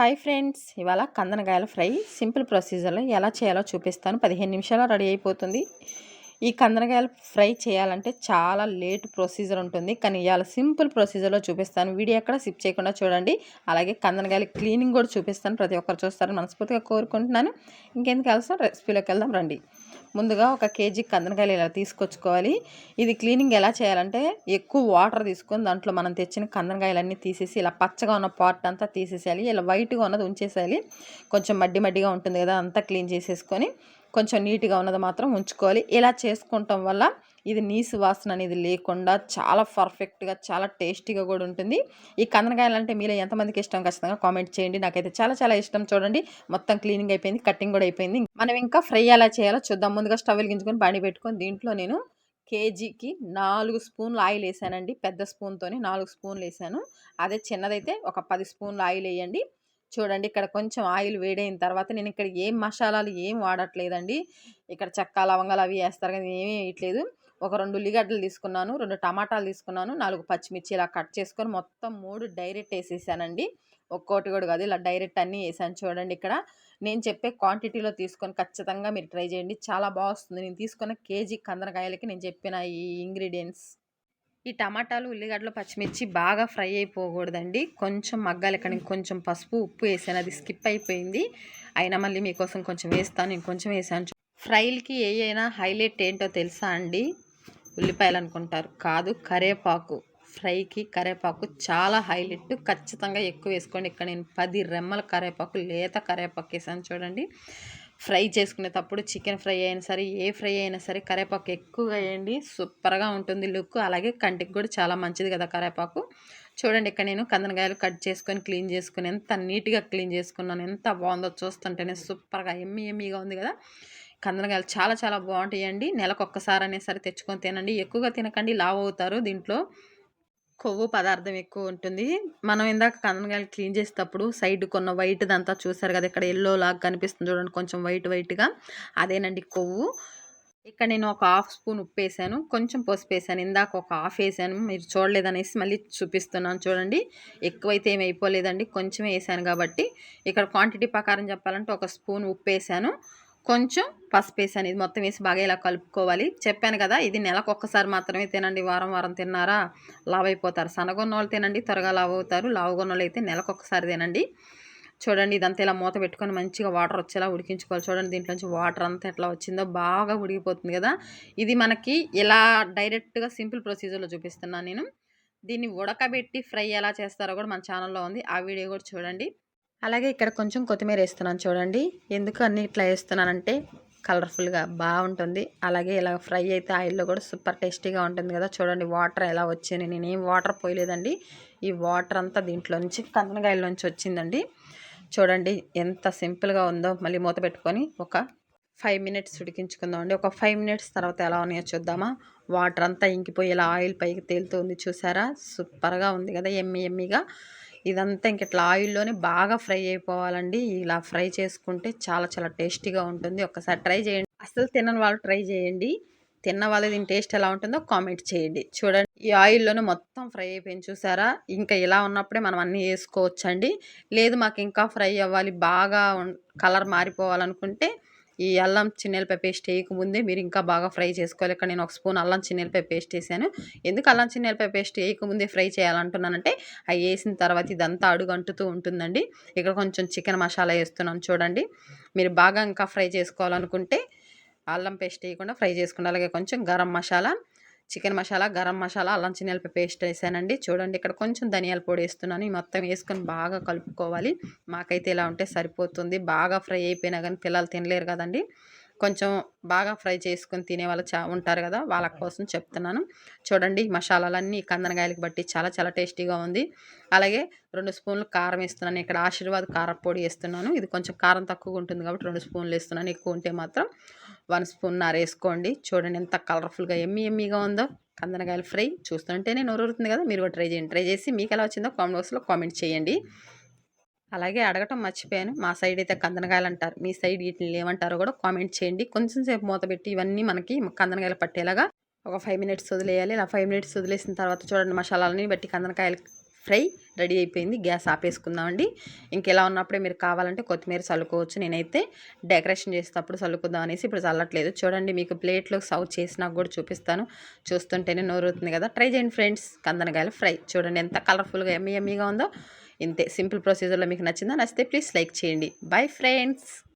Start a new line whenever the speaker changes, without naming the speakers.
Hi friends ఇవాళ కందనకాయల fry simple ప్రొసీజర్లో ఎలా చేయాలో చూపిస్తాను. పదిహేను నిమిషాలు రెడీ అయిపోతుంది. ఈ కందనకాయల ఫ్రై చేయాలంటే చాలా లేట్ ప్రొసీజర్ ఉంటుంది. కానీ ఇవాళ సింపుల్ ప్రొసీజర్లో చూపిస్తాను. వీడియో ఎక్కడ సిప్ చేయకుండా చూడండి. అలాగే కందనకాయల క్లీనింగ్ కూడా చూపిస్తాను. ప్రతి ఒక్కరు చూస్తారని మనస్ఫూర్తిగా కోరుకుంటున్నాను. ఇంకెందుకు వెళ్తాం రెసిపీలోకి వెళ్దాం రండి. ముందుగా ఒక కేజీ కందనకాయలు ఇలా తీసుకొచ్చుకోవాలి. ఇది క్లీనింగ్ ఎలా చేయాలంటే ఎక్కువ వాటర్ తీసుకొని దాంట్లో మనం తెచ్చిన కందనకాయలన్నీ తీసేసి ఇలా పచ్చగా ఉన్న పార్ట్ అంతా తీసేసేయాలి. ఇలా వైట్గా ఉన్నది ఉంచేసేయాలి. కొంచెం మడ్డి మడ్డిగా ఉంటుంది కదా అంతా క్లీన్ చేసేసుకొని కొంచెం నీట్గా ఉన్నది మాత్రం ఉంచుకోవాలి. ఇలా చేసుకుంటాం వల్ల ఇది నీసు వాసన అనేది లేకుండా చాలా పర్ఫెక్ట్గా చాలా టేస్టీగా కూడా ఉంటుంది. ఈ కందనకాయలు అంటే మీలో ఎంతమందికి ఇష్టం? ఖచ్చితంగా కామెంట్ చేయండి. నాకైతే చాలా చాలా ఇష్టం చూడండి. మొత్తం క్లీనింగ్ అయిపోయింది కటింగ్ కూడా అయిపోయింది. మనం ఇంకా ఫ్రై ఎలా చేయాలో చూద్దాం. ముందుగా స్టవ్ వెలిగించుకొని బండి పెట్టుకొని దీంట్లో నేను కేజీకి నాలుగు స్పూన్లు ఆయిల్ వేసానండి. పెద్ద స్పూన్తోని నాలుగు స్పూన్లు వేసాను. అదే చిన్నదైతే ఒక పది స్పూన్లు ఆయిల్ వేయండి. చూడండి ఇక్కడ కొంచెం ఆయిల్ వేడైన తర్వాత నేను ఇక్కడ ఏం మసాలాలు ఏం వాడట్లేదండి. ఇక్కడ చెక్క లవంగాలు అవి వేస్తారు కానీ ఏమీ వేయట్లేదు. ఒక రెండు ఉల్లిగడ్డలు తీసుకున్నాను రెండు టమాటాలు తీసుకున్నాను నాలుగు పచ్చిమిర్చి ఇలా కట్ చేసుకొని మొత్తం మూడు డైరెక్ట్ వేసేసానండి. ఒక్కోటి కూడా కాదు ఇలా డైరెక్ట్ అన్నీ వేసాను చూడండి ఇక్కడ. నేను చెప్పే క్వాంటిటీలో తీసుకొని ఖచ్చితంగా మీరు ట్రై చేయండి. చాలా బాగుస్తుంది నేను తీసుకున్న కేజీ కందనకాయలకి నేను చెప్పిన ఈ ఇంగ్రీడియంట్స్. ఈ టమాటాలు ఉల్లిగడ్డలు పచ్చిమిర్చి బాగా ఫ్రై అయిపోకూడదండి. కొంచెం మగ్గాలి ఇక్కడ. కొంచెం పసుపు ఉప్పు వేసాను. అది స్కిప్ అయిపోయింది. అయినా మళ్ళీ మీకోసం కొంచెం వేస్తాను. నేను కొంచెం వేసాను ఫ్రైలకి ఏ అయినా హైలైట్ ఏంటో తెలుసా అండి? ఉల్లిపాయలు అనుకుంటారు కాదు కరేపాకు. ఫ్రైకి కరేపాకు చాలా హైలైట్. ఖచ్చితంగా ఎక్కువ వేసుకోండి. ఇక్కడ నేను పది రెమ్మల కరేపాకు లేత కరేపాకు వేసాను చూడండి. ఫ్రై చేసుకునేటప్పుడు చికెన్ ఫ్రై అయినా సరే ఏ ఫ్రై అయినా సరే కరేపాకు ఎక్కువగా వేయండి. సూపర్గా ఉంటుంది లుక్. అలాగే కంటికి కూడా చాలా మంచిది కదా కరేపాకు. చూడండి ఇక్కడ నేను కందనకాయలు కట్ చేసుకొని క్లీన్ చేసుకొని ఎంత నీట్గా క్లీన్ చేసుకున్నాను ఎంత బాగుందో చూస్తుంటేనే సూపర్గా ఎమ్మి ఎమ్మిగా ఉంది కదా. కందనకాయలు చాలా చాలా బాగుంటాయండి. నెలకు ఒక్కసారి అనేసరి తెచ్చుకొని తినండి. ఎక్కువగా తినకండి లావ్ అవుతారు దీంట్లో. కొవ్వు పదార్థం ఎక్కువ ఉంటుంది. మనం ఇందాక కందనకాయలు క్లీన్ చేసేటప్పుడు సైడ్ కొన్న వైట్ దంతా చూసారు కదా ఇక్కడ ఎల్లో లాగా కనిపిస్తుంది చూడండి కొంచెం వైట్ వైట్గా. అదేనండి కొవ్వు. ఇక్కడ నేను ఒక హాఫ్ స్పూన్ ఉప్పు వేసాను కొంచెం పసుపు వేసాను. ఇందాక ఒక హాఫ్ వేసాను మీరు చూడలేదనేసి మళ్ళీ చూపిస్తున్నాను చూడండి. ఎక్కువైతే ఏమి అయిపోలేదండి కొంచెం వేసాను కాబట్టి. ఇక్కడ క్వాంటిటీ ప్రకారం చెప్పాలంటే ఒక స్పూన్ ఉప్పు వేసాను. కొంచెం పసుపు వేసాను ఇది మొత్తం వేసి బాగా ఇలా కలుపుకోవాలి. చెప్పాను కదా ఇది నెలకు ఒక్కసారి మాత్రమే తినండి. వారం వారం తిన్నారా? లావ్ అయిపోతారు సనగొన్న వాళ్ళు తినండి త్వరగా లావ్ అవుతారు లావుగొన్న వాళ్ళు అయితే నెలకు ఒక్కసారి తినండి. చూడండి ఇదంతా ఇలా మూత పెట్టుకొని మంచిగా వాటర్ వచ్చేలా ఉడికించుకోవాలి. చూడండి దీంట్లోంచి వాటర్ అంతా ఎట్లా వచ్చిందో బాగా ఉడికిపోతుంది కదా. ఇది మనకి ఇలా డైరెక్ట్గా సింపుల్ ప్రొసీజర్లో చూపిస్తున్నాను నేను. దీన్ని ఉడకబెట్టి ఫ్రై ఎలా చేస్తారో కూడా మన ఛానల్లో ఉంది. ఆ వీడియో కూడా చూడండి. అలాగే ఇక్కడ కొంచెం కొత్తిమీర వేస్తున్నాను చూడండి. ఎందుకు అన్ని ఇట్లా వేస్తున్నానంటే కలర్ఫుల్గా బాగుంటుంది. అలాగే ఇలా ఫ్రై అయితే ఆయిల్లో కూడా సూపర్ టేస్టీగా ఉంటుంది కదా. చూడండి వాటర్ ఎలా వచ్చింది. నేనేం వాటర్ పోయలేదండి. ఈ వాటర్ అంతా దీంట్లో నుంచి కందనకాయల నుంచి వచ్చిందండి. చూడండి ఎంత సింపుల్గా ఉందో. మళ్ళీ మూత పెట్టుకొని ఒక ఫైవ్ మినిట్స్ ఉడికించుకుందాం అండి. ఒక ఫైవ్ మినిట్స్ తర్వాత ఎలా ఉన్నాయో చూద్దామా. వాటర్ అంతా ఇంకిపోయి ఇలా ఆయిల్ పైకి తేలుతుంది చూసారా. సూపర్గా ఉంది కదా. ఎమ్మి ఎమ్మిగా. ఇదంతా ఇంక ఇట్లా ఆయిల్లోనే బాగా ఫ్రై అయిపోవాలండి. ఇలా ఫ్రై చేసుకుంటే చాలా చాలా టేస్టీగా ఉంటుంది. ఒకసారి ట్రై చేయండి. అసలు తినని వాళ్ళు ట్రై చేయండి. తిన్న వాళ్ళు దీని టేస్ట్ ఎలా ఉంటుందో కామెంట్ చేయండి. చూడండి ఈ ఆయిల్లోనే మొత్తం ఫ్రై అయిపోయింది చూసారా? ఇంకా ఇలా ఉన్నప్పుడే మనం అన్నీ వేసుకోవచ్చండి. లేదు మాకు ఇంకా ఫ్రై అవ్వాలి బాగా కలర్ మారిపోవాలనుకుంటే ఈ అల్లం చిన్నెలపై పేస్ట్ వేయకముందే మీరు ఇంకా బాగా ఫ్రై చేసుకోవాలి. ఇక్కడ నేను ఒక స్పూన్ అల్లం చిన్నెలపై పేస్ట్ వేసాను. ఎందుకు అల్లం చిన్నెలపై పేస్ట్ వేయకముందే ఫ్రై చేయాలంటున్నానంటే అవి వేసిన తర్వాత ఇదంతా అడుగు అంటుతూ ఉంటుందండి. ఇక్కడ కొంచెం చికెన్ మసాలా వేస్తున్నాను చూడండి. మీరు బాగా ఇంకా ఫ్రై చేసుకోవాలనుకుంటే అల్లం పేస్ట్ వేయకుండా ఫ్రై చేసుకుంటే అలాగే కొంచెం గరం మసాలా చికెన్ మసాలా గరం మసాలా అల్లం చిన్నెలపై పేస్ట్ వేసానండి. చూడండి ఇక్కడ కొంచెం ధనియాల పొడి వేస్తున్నాను. ఈ మొత్తం వేసుకొని బాగా కలుపుకోవాలి. మాకైతే ఇలా ఉంటే సరిపోతుంది. బాగా ఫ్రై అయిపోయినా కానీ పిల్లలు తినలేరు కదండి. కొంచెం బాగా ఫ్రై చేసుకొని తినే వాళ్ళు చా ఉంటారు కదా వాళ్ళ కోసం చెప్తున్నాను. చూడండి మసాలాలన్నీ కందనకాయలకి బట్టి చాలా చాలా టేస్టీగా ఉంది. అలాగే రెండు స్పూన్లు కారం వేస్తున్నాను. ఇక్కడ ఆశీర్వాద్ కారం పొడి వేస్తున్నాను. ఇది కొంచెం కారం తక్కువగా ఉంటుంది కాబట్టి రెండు స్పూన్లు వేస్తున్నాను. ఎక్కువ ఉంటే మాత్రం వన్ స్పూన్ నార వేసుకోండి చూడండి ఎంత కలర్ఫుల్గా ఎమ్మి ఎమ్మిగా ఉందో. కందనకాయలు ఫ్రై చూస్తుంటేనే నోరుతుంది కదా మీరు కూడా ట్రై చేయండి. ట్రై చేసి మీకు ఎలా వచ్చిందో కామెంట్ బాక్స్లో కామెంట్ చేయండి. అలాగే అడగటం మర్చిపోయాను. మా సైడ్ అయితే కందనకాయలు అంటారు. మీ సైడ్ వీటిని ఏమంటారో కూడా కామెంట్ చేయండి. కొంచెం సేపు మూత పెట్టి ఇవన్నీ మనకి కందనకాయలు పట్టేలాగా ఒక ఫైవ్ మినిట్స్ వదిలేయాలి. ఇలా ఫైవ్ మినిట్స్ వదిలేసిన తర్వాత చూడండి మసాలాలని బట్టి కందనకాయలు ఫ్రై రెడీ అయిపోయింది. గ్యాస్ ఆపేసుకుందామండి. ఇంకెలా ఉన్నప్పుడే మీరు కావాలంటే కొత్తిమీర చల్లుకోవచ్చు. నేనైతే డెకరేషన్ చేసేటప్పుడు చల్లుకుందాం అనేసి ఇప్పుడు చల్లట్లేదు. చూడండి మీకు ప్లేట్లో సర్వ్ చేసినా కూడా చూపిస్తాను. చూస్తుంటేనే నోరుతుంది కదా. ట్రై చేయండి ఫ్రెండ్స్. కందనకాయలు ఫ్రై. చూడండి ఎంత కలర్ఫుల్గా ఎమ్మీ ఎమ్మీగా ఉందో. ఇంతే సింపుల్ ప్రొసీజర్లో మీకు నచ్చిందా? నచ్చితే ప్లీజ్ లైక్ చేయండి. Bye friends.